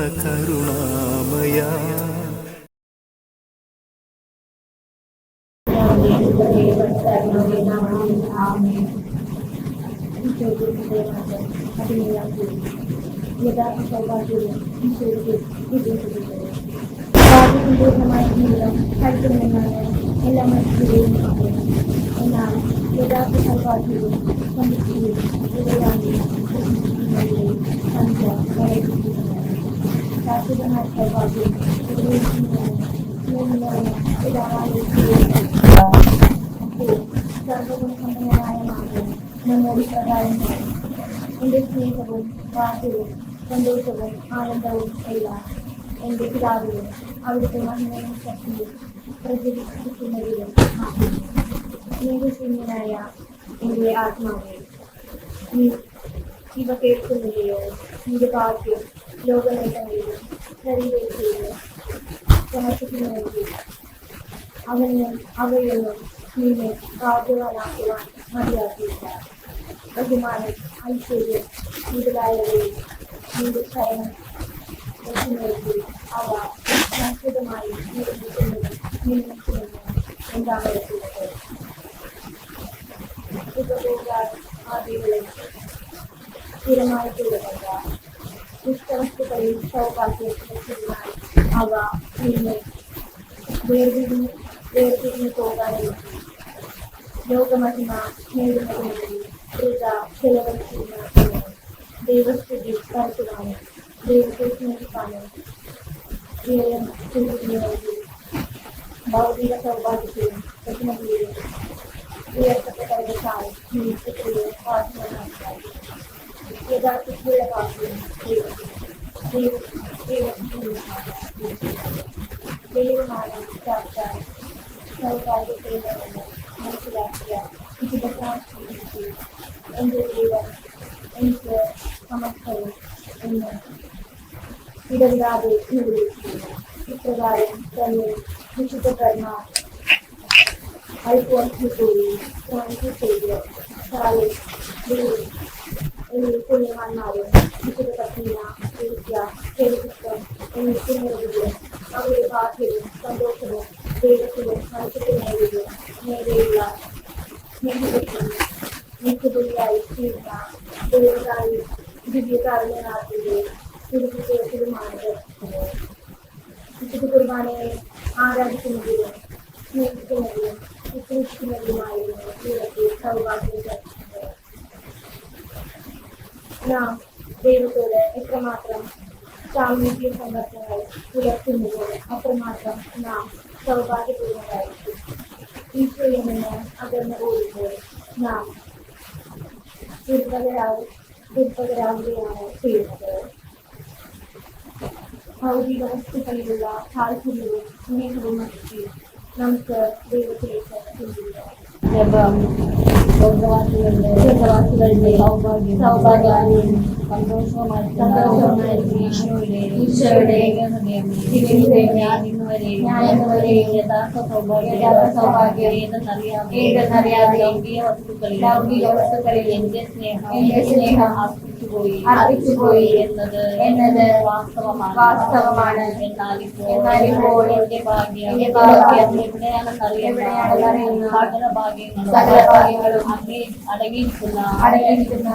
കരുണാമയ യഥാർത്ഥ സൗഭാഗ്യവും ഈശോയുടെ വിജയിച്ചിരിക്കുന്നത് ഭാഗ്യസമ്പൂർണമായ ജീവിതം കഴിക്കുമെന്നാണ് എല്ലാ മനുഷ്യരെയും പറയുന്നത് എന്നാൽ യഥാർത്ഥ സൗഭാഗ്യവും സമൃദ്ധിയും ഇവയാണ് സംഖ്യ വളരെയിരിക്കുന്നത് ശാശ്വതമായ സൗഭാഗ്യം സർവഗുണസമ്പന്നനായ മാർഗം നമ്മോട് പ്രകാരം എന്റെ സ്നേഹവും വാദ്യവും സന്തോഷവും ആനന്ദവും എല്ലാം എന്റെ പിതാവിലും അവിടുത്തെ മഹിമയും ശക്തിയും പ്രചരിപ്പിക്കുന്നതിലും സ്നേഹശൂന്യനായ എന്റെ ആത്മാവെ നീ ഇവ കേൾക്കുന്നില്ലയോ നിന്റെ ഭാഗ്യം ലോകനേട്ടങ്ങളിലും ശരീരത്തിലും സമർപ്പിക്കുന്നുവെങ്കിൽ അവന് അവയൊന്നും നിന്നെ ഭാഗ്യവാനാക്കുവാൻ മതിയാക്കിയില്ല ബഹുമാനം ഐശ്വര്യം മുതലായവയിൽ നിന്റെ ശരണം വെച്ചുനോക്കി അവ ശാശ്വതമായി നിർമ്മിക്കുന്നതും നിർമ്മിക്കുമെന്ന് എന്താണ് ഉപഭോഗ ആദികളിൽ സ്ഥിരമായിട്ടുള്ളതല്ല आगा దేవుడిని దేవుడిని పోవాలి యోగ మహిమ నేడు పూజ సెలవలసిన దేవస్థుడి పరచురాను దేవకృష్ణుడి పాలన జయం తిరుగుతుంది భౌతిక సౌభాగ్యకు ప్రతిమ ప్రియకరమైన సాయం మీ ఆత్మ యథార్థ కాదు ಬಿಲ್ಡಿಂಗ್ ಮಾಡಿ ಆಗ್ತಾರೆ ಸರ್ಕಾರದ ಸೇವೆಯನ್ನು ಮನಸ್ಸಿಲಾಗಿಯ ವಿವಿಧ ಸಂಸ್ಕೃತಿ ಎಂದು ಜೀವನ ಎಂದು ಸಮಸ್ಯೆಗಳು ಎಂದು ಇದರಿಂದ ನಿವೃತ್ತಿ ಚಿತ್ರಗಾರಿ ಕಲೆ ನಿಶ್ಚಿತ ಕರ್ಮ ಹೈಕೋರ್ಟ್ ಹುಟ್ಟೂರಿ ಕ್ರಾಂತಿ ಸೇವೆ ಶಾಲೆ ಬಿಲ್ಡಿಂಗ್ ಇಲ್ಲಿ ಪುಣ್ಯವನ್ನು ನಿಶ್ಚಿತ ಪತ್ನಿಯ या फेसबुक पर नीचे में वीडियो अब ये बात है। संदोष करो देर करो हर किसी नए वीडियो मेरे यार मेरी बच्ची नीचे दुनियाई सीखना देवताई दिव्यकार में आती है फिर किसी फिर मान किसी की कुर्बानी आराध की मंदिर है। स्नेह की मंदिर है। कृष्ण की मंदिर आई है। फिर अपनी सर्वाधिक ना ದೇವತೋಲೆ ವಿಕ್ರಮಾಕ್ರಮ സാമൂഹിക സമ്പർക്കങ്ങൾ പുലർത്തുന്നുവോ അത്രമാത്രം നാം സൗഭാഗ്യപൂർണ്ണരായിരിക്കും ഈശോയിൽ നിന്ന് അകന്നു പോകുമ്പോൾ നാം ദുർബലരാവും ദുർബലരാകുകയാണ് ചെയ്യുന്നത് ഭൗതിക വസ്തുക്കളിലുള്ള താല്പര്യവും സ്നേഹവും മനസ്സിൽ നമുക്ക് ദൈവത്തിലേക്ക് ചിന്തിക്കാം സ്വർഗവാസികളുടെ സൗഭാഗ്യം സൗഭാഗ്യവും സന്തോഷവുമായിരിക്കുന്ന സന്തോഷവുമായിരിക്കുന്ന ഈശോയുടെ ഈശോയുടെ ഞാൻ ഇന്നുവരെയും ഞാൻ ഇന്നുവരെയും യഥാർത്ഥ സൗഭാഗ്യം യഥാർത്ഥ സൗഭാഗ്യം ഏതെന്നറിയാതെ ഏതെന്നറിയാതെ ലൗകിക വസ്തുക്കളിൽ ലൗകിക വസ്തുക്കളിൽ എന്റെ സ്നേഹം എന്റെ സ്നേഹം അർപ്പിച്ചുപോയി അർപ്പിച്ചുപോയി എന്നത് എന്നത് വാസ്തവമാണ് വാസ്തവമാണ്. എന്നാൽ ഇപ്പോൾ എന്നാൽ ഇപ്പോൾ എന്റെ ഭാഗ്യം എന്റെ ഭാഗ്യം എവിടെയാണെന്നറിയുന്ന എവിടെയാണെന്നറിയുന്ന സകല ഭാഗ്യങ്ങളും സകല ഭാഗ്യങ്ങളും അടങ്ങിയിരിക്കുന്ന അടങ്ങിയിരിക്കുന്ന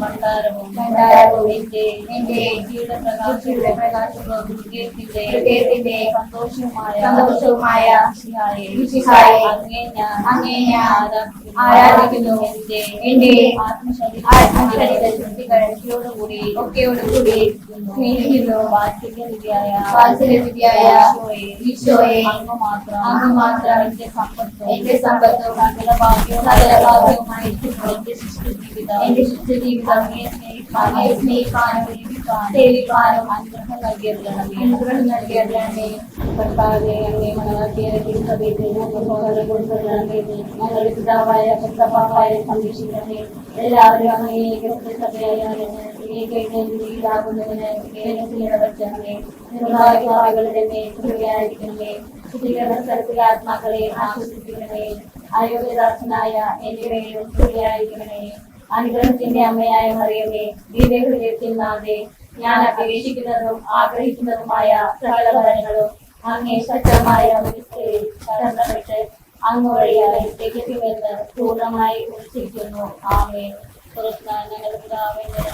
ഭണ്ഡാരവും ഭണ്ഡാരവും എന്റെ ബുദ്ധിയുടെ ബുദ്ധിയുടെ പ്രകാശവും ഹൃദയത്തിന്റെ ഹൃദയത്തിന്റെ സന്തോഷവുമായ സന്തോഷവുമായ അങ്ങേ ഞാൻ അങ്ങേ ഞാൻ ആരാധിക്കുന്നു ആരാധിക്കുന്നു. എന്റെ എന്റെ ആത്മശരീര ആത്മശരീര ശക്തികൾ ശക്തിയോടുകൂടി ഒക്കെയോടുകൂടി സ്നേഹിക്കുന്നു. വാത്സല്യനിധിയായ വാത്സല്യനിധിയായ ഈശോയെ അങ്ങ് മാത്രം അങ്ങ് മാത്രം എന്റെ സമ്പത്തും എന്റെ സമ്പത്തും സകല ഭാഗ്യവും സകല ഭാഗ്യവുമായിരിക്കുന്നു. എന്റെ ശിഷ്ടജീവിതം എന്റെ ശുദ്ധജീവിതം അങ്ങയെ സ്നേഹിക്കാനും അങ്ങയെ സ്നേഹിക്കാനും സേവിക്കാനും സേവിക്കാനും അനുഗ്രഹം നൽകിയതരണമേ അനുഗ്രഹം നൽകിയതരണമേ. കർത്താവെ അങ്ങേ മണവാക്കിയ തിരുസഭയുടെ സഹോദര കൊടുത്തതരണമേ ഞങ്ങളുടെ പിതാവായ കർത്തപ്പായ സംരക്ഷിക്കണമേ എല്ലാവരും അങ്ങേ സഭയായാലും ഏകീടാകുന്നതിന് ഇടവച്ചണമേ നിർഭാഗ്യവാദികളുടെ മേൽ കൃപയായിരിക്കണമേ ശുദ്ധീകരണ സ്ഥലത്തിലെ ആത്മാക്കളെ ആശ്വസിപ്പിക്കണമേ. അയോഗ്യദാസനായ എന്റെ മേലും കൃപയായിരിക്കണമേ അനുഗ്രഹത്തിന്റെ അമ്മയായ മറിയമേ ദിവ്യഹൃദയത്തിൽ നാഥേ ഞാൻ അപേക്ഷിക്കുന്നതും ആഗ്രഹിക്കുന്നതുമായ സകല ഫലങ്ങളും അങ്ങേ ശക്തമായ വ്യവസ്ഥയിൽ കടന്നപ്പെട്ട് വഴി വഴിയായി തികച്ചുവെന്ന് പൂർണമായി ഉറച്ചിരിക്കുന്നു ആമേ തുറക്കാൻ ഞങ്ങളുടെ ഞങ്ങളുടെ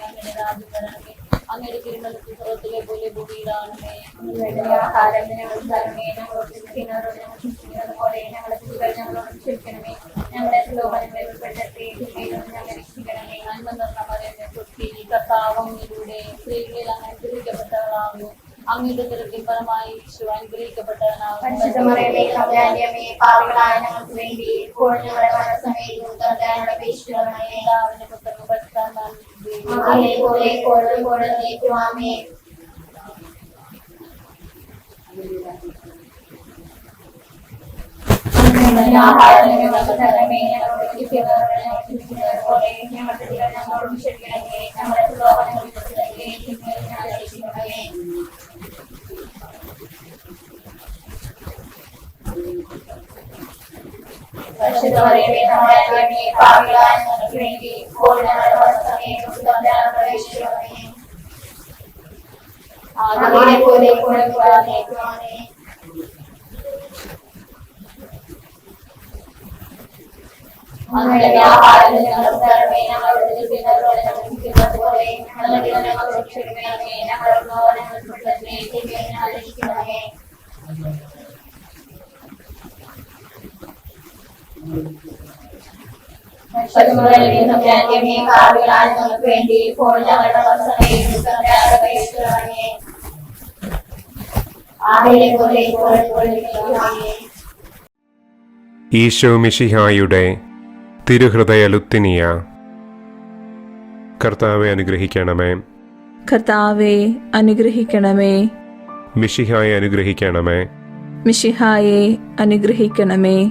ഞങ്ങളുടെ രാജ്യഭരണമേ അങ്ങയുടെ തിരുമലത്തിൽ ഞങ്ങളോട് ഞങ്ങളുടെ അനുഗ്രഹിക്കപ്പെട്ടവളാകുന്നു അങ്ങയുടെ തിരക്കിൽ ഫലമായി ഈശോ അനുഗ്രഹിക്കപ്പെട്ടവനാകുന്നു പരിശുദ്ധമറിയമേ കമലാന്യമേ പാപികളായ ഞങ്ങൾക്ക് വേണ്ടി ഇപ്പോൾ ഞങ്ങളുടെ മരണസമയത്തും തമ്പുരാനോട് അപേക്ഷിക്കണമേ പിതാവിന്റെ പുത്രനും പരിശുദ്ധാത്മാവിന്റെ അതേപോലെ എപ്പോഴും എപ്പോഴും നീക്കുവാമേ ആഹാരം ഞങ്ങൾക്ക് തരണമേ ഞങ്ങളോട് ക്ഷമിക്കുന്നവരോട് ഞങ്ങൾ ക്ഷമിക്കുന്നത് പോലെ ഞങ്ങളുടെ കുട്ടികൾ ഞങ്ങളോട് ക്ഷമിക്കണമേ ഞങ്ങളുടെ ലോകങ്ങളിൽ ഞങ്ങൾ രക്ഷിക്കണമേ പരിശുദ്ധമറിയമേ തമ്പുരാനേ പാപികളായ ഞങ്ങൾക്ക് വേണ്ടി ഇപ്പോൾ ഞങ്ങളുടെ മരണസമയത്തും തമ്പുരാനോട് അപേക്ഷിക്കണമേ അതേപോലെ എപ്പോഴും എപ്പോഴും നീക്കുവാമേ അങ്ങനെ ആഹാരം ഞങ്ങൾക്ക് തരണമേ ഞങ്ങളുടെ ക്ഷമിക്കുന്നവരോട് ഞങ്ങൾ ക്ഷമിക്കുന്നത് പോലെ ഞങ്ങളുടെ ഞങ്ങളോട് ക്ഷമിക്കണമേ ഞങ്ങളുടെ ലോകങ്ങളിൽ ഉൾപ്പെടുത്തണമേ തിന്മയിൽ ഞങ്ങൾ രക്ഷിക്കണമേ പരിശുദ്ധമറിയമേ തമ്പുരാന്റെമേ പാപികളായ ഞങ്ങൾക്ക് വേണ്ടി ഇപ്പോൾ ഞങ്ങളുടെ ഈശോ മിഷിഹായുടെ തിരുഹൃദയ ലുത്തിനിയ കർത്താവെ അനുഗ്രഹിക്കണമേ. കർത്താവെ അനുഗ്രഹിക്കണമേ. മിഷിഹായെ അനുഗ്രഹിക്കണമേ. മിഷിഹായെ അനുഗ്രഹിക്കണമേ.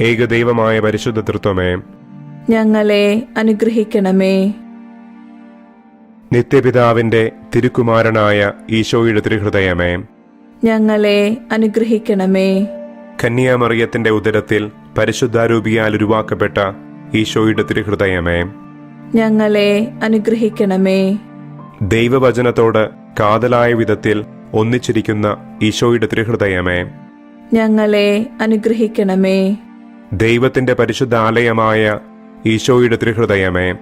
ഏകദൈവമായ പരിശുദ്ധ തൃത്വമേ. ഞങ്ങളെ അനുഗ്രഹിക്കണമേ. നിത്യപിതാവിന്റെ തിരുക്കുമാരനായ ഈശോയുടെ തിരുഹൃദയമേ. ഞങ്ങളെ അനുഗ്രഹിക്കണമേ. കന്യാമറിയത്തിന്റെ ഉദരത്തിൽ പരിശുദ്ധാരൂപിയാൽ ഉരുവാക്കപ്പെട്ട ഈശോയുടെ തിരുഹൃദയമേ. ഞങ്ങളെ അനുഗ്രഹിക്കണമേ. ദൈവവചനത്തോട് കാതലായ വിധത്തിൽ ഒന്നിച്ചിരിക്കുന്ന ഈശോയുടെ തിരുഹൃദയമേ. ഞങ്ങളെ അനുഗ്രഹിക്കണമേ. ദൈവത്തിന്റെ പരിശുദ്ധ ആലയമായ ഈശോയുടെ ത്രിഹൃദയമേ.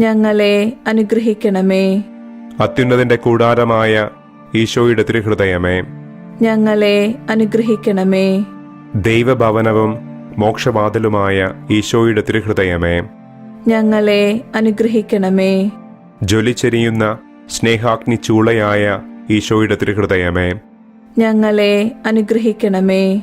ഞങ്ങളെ അനുഗ്രഹിക്കണമേ. അത്യുന്നതിന്റെ കൂടാരമായ ഈശോയുടെ ത്രിഹൃദയമേ. ഞങ്ങളെ അനുഗ്രഹിക്കണമേ. ദൈവഭവനവും മോക്ഷവാതിലുമായ ഈശോയുടെ ത്രിഹൃദയമേ. ഞങ്ങളെ അനുഗ്രഹിക്കണമേ. ജ്വലിച്ചെരിയുന്ന സ്നേഹാഗ്നി ചൂളയായ ഈശോയുടെ ത്രിഹൃദയമേ. ഞങ്ങളെ അനുഗ്രഹിക്കണമേ.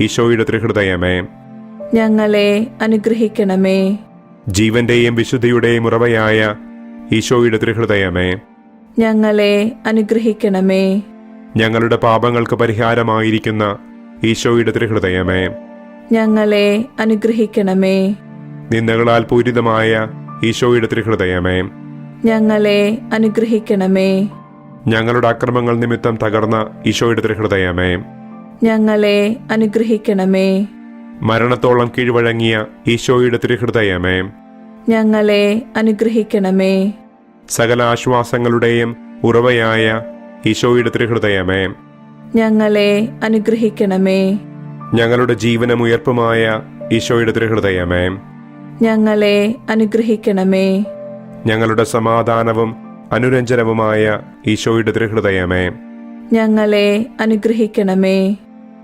ഈശോയുടെ ത്രിഹൃദയമേ. ഞങ്ങളെ അനുഗ്രഹിക്കണമേ. ജീവന്റെയും വിശുദ്ധിയുടെയും ഉറവയായ ഈശോയുടെ ത്രിഹൃദയമേ. ഞങ്ങളെ അനുഗ്രഹിക്കണമേ. ഞങ്ങളുടെ പാപങ്ങൾക്ക് പരിഹാരമായിരിക്കുന്ന ഈശോയുടെ ത്രിഹൃദയമേ. ഞങ്ങളെ അനുഗ്രഹിക്കണമേ. നിന്ദകളാൽ പൂരിതമായ ഈശോയുടെ ത്രിഹൃദയമേ. ഞങ്ങളെ അനുഗ്രഹിക്കണമേ. ഞങ്ങളുടെ അക്രമങ്ങൾ നിമിത്തം തകർന്ന ഈശോയുടെ ത്രിഹൃദയമേ. ഞങ്ങളെ അനുഗ്രഹിക്കണമേ. മരണത്തോളം കീഴ്വഴങ്ങിയ ഈശോയുടെ തിരുഹൃദയമേ. ഞങ്ങളെ അനുഗ്രഹിക്കണമേ. സകല ആശ്വാസങ്ങളുടെയും ഉറവയായ ഈശോയുടെ തിരുഹൃദയമേ. ഞങ്ങളെ അനുഗ്രഹിക്കണമേ. ഞങ്ങളുടെ ജീവനമുയർപ്പുമായ ഈശോയുടെ തിരുഹൃദയമേ. ഞങ്ങളെ അനുഗ്രഹിക്കണമേ. ഞങ്ങളുടെ സമാധാനവും അനുരഞ്ജനവുമായ ഈശോയുടെ തിരുഹൃദയമേ. ഞങ്ങളെ അനുഗ്രഹിക്കണമേ.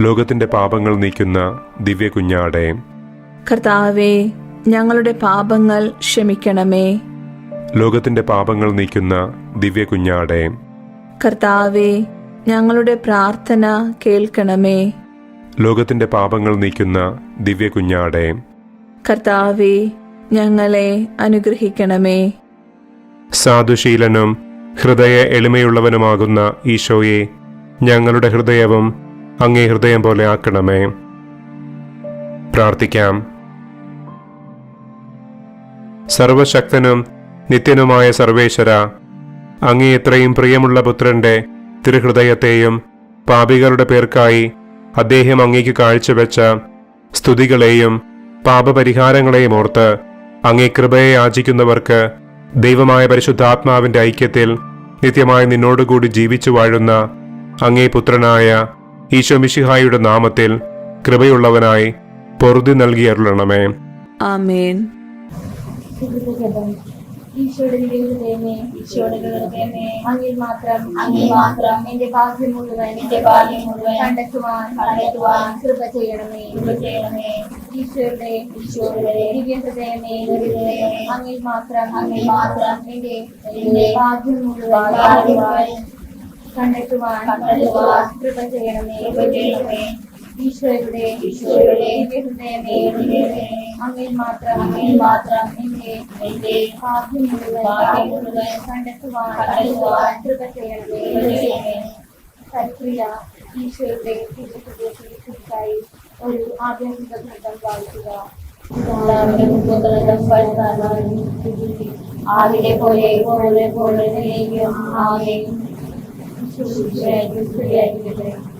ലോകത്തിന്റെ പാപങ്ങൾ നീക്കുന്ന ദിവ്യ കുഞ്ഞാടെ കർത്താവെ ഞങ്ങളുടെ പാപങ്ങൾ ക്ഷമിക്കണമേ. ലോകത്തിന്റെ പാപങ്ങൾ നീക്കുന്ന ദിവ്യ കുഞ്ഞാടെ കർത്താവെ ഞങ്ങളുടെ പ്രാർത്ഥന കേൾക്കണമേ. ലോകത്തിന്റെ പാപങ്ങൾ നീക്കുന്ന ദിവ്യ കുഞ്ഞാടെ കർത്താവെ ഞങ്ങളെ അനുഗ്രഹിക്കണമേ. സാധുശീലനും ഹൃദയ എളിമയുള്ളവനുമാകുന്ന ഈശോയെ ഞങ്ങളുടെ ഹൃദയവും അങ്ങേ ഹൃദയം പോലെ ആക്കണമേ. പ്രാർത്ഥിക്കാം. സർവശക്തനും നിത്യനുമായ സർവേശ്വര അങ്ങേ ഇത്രയും പ്രിയമുള്ള പുത്രന്റെ തിരുഹൃദയത്തെയും പാപികളുടെ പേർക്കായി അദ്ദേഹം അങ്ങേക്ക് കാഴ്ചവെച്ച സ്തുതികളെയും പാപപരിഹാരങ്ങളെയും ഓർത്ത് അങ്ങേ കൃപയെ ആചിക്കുന്നവർക്ക് ദൈവമായ പരിശുദ്ധാത്മാവിന്റെ ഐക്യത്തിൽ നിത്യമായി നിന്നോടുകൂടി ജീവിച്ചു വാഴുന്ന അങ്ങേ പുത്രനായ ഈശോ മിശിഹായുടെ നാമത്തിൽ കൃപയുള്ളവനായി പൊറുതി നൽകിയരുളണമേ ആമേൻ. സുഹൃത്തുക്കളും ഈശോയുടെ ഹൃദയമേ ഈശോയുടെ ഹൃദയമേ അങ്ങിൽ മാത്രം അങ്ങിൽ മാത്രം എന്റെ ഭാഗ്യം മുഴുവൻ എന്റെ ഭാഗ്യം മുഴുവൻ കണ്ടെത്തുവാൻ കണ്ടെത്തുവാൻ കൃപ ചെയ്യണമേ കൃപ ചെയ്യണമേ. ഈശോയുടെ ഈശോയുടെ ദിവ്യ ഹൃദയമേ ഹൃദയമേ, അങ്ങിൽ മാത്രം അങ്ങിൽ മാത്രം എന്റെ ഭാഗ്യം മുഴുവൻ കണ്ടെത്തുവാൻ കണ്ടെത്തുവാൻ കൃപ ചെയ്യണമേ. കൃപ ചെയ്യണമേ. ഈശോയുടെ ഈശോയുടെ ദിവ്യ ഹൃദയമേ. ഹൃദയമേ, അങ്ങിൽ മാത്രം അങ്ങിൽ മാത്രം എന്റെ എന്റെ ഭാഗ്യം മുഴുവൻ ഭാഗ്യം മുഴുവൻ കണ്ടെത്തുവാൻ കണ്ടെത്തുവാൻ കൃപ ചെയ്യണമേ. കൃപ ചെയ്യണമേ. പരിപ്രിയ ഈശോയുടെ ദിവ്യഹൃദയത്തിലേക്കായി ഒരു ആധ്യാത്മിക ഗ്രന്ഥം വായിക്കുക. എല്ലാവരും പുത്രനും പരിതാപവും ആവിലെ പോലെ പോലെ പോലെ നെയ്യും ആകെയും Good day, good day.